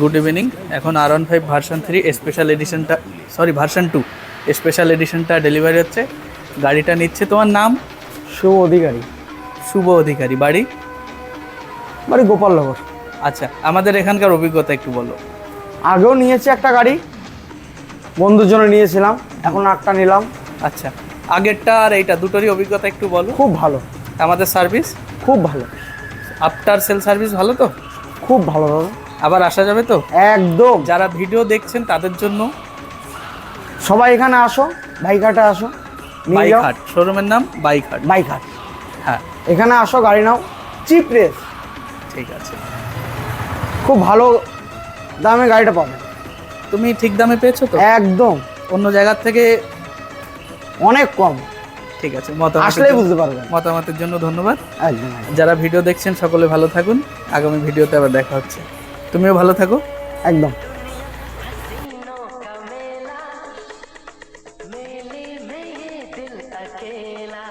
Good evening এখন আর one five version three special এডিশনটা sorry version two special এডিশনটা delivery হচ্ছে। গাড়িটা নিচ্ছে তোমার নাম? শুভ অধিকারী। শুভ অধিকারী। বাড়ি? বাড়ি গোপালনগর। আচ্ছা আমাদের এখানকার অভিজ্ঞতা একটু বলো। আগেও নিয়েছি একটা গাড়ি বন্ধুর জন্য নিয়েছিলাম এখন একটা নিলাম। আচ্ছা আগেরটা আর এইটা দুটোরই অভিজ্ঞতা একটু বলো। খুব ভালো। আমাদের সার্ভিস খুব ভালো। আফটার সেল সার্ভিস ভালো তো? খুব ভালো দাদা। আবার আসা যাবে তো? একদম। যারা ভিডিও দেখছেন তাদের জন্য। সবাই এখানে আসো বাইকহাটে আসো নিয়ে বাইক শোরুমের নাম বাইক হাট বাইকহাট হ্যাঁ। এখানে আসো গাড়ি নাও। চিপ রেস ঠিক আছে। খুব ভালো দামে গাড়িটা পাবে। তুমি ঠিক দামে পেয়েছ তো? একদম। অন্য জায়গার থেকে অনেক কম। ঠিক আছে মতামতের আসলেই বুঝতে পারবেন মতামতের জন্য ধন্যবাদ। একদম, যারা ভিডিও দেখছেন সকলে ভালো থাকুন। আগামী ভিডিওতে আবার দেখা হচ্ছে। তুমিও ভালো থাকো একদম मेले में ये दिल अकेला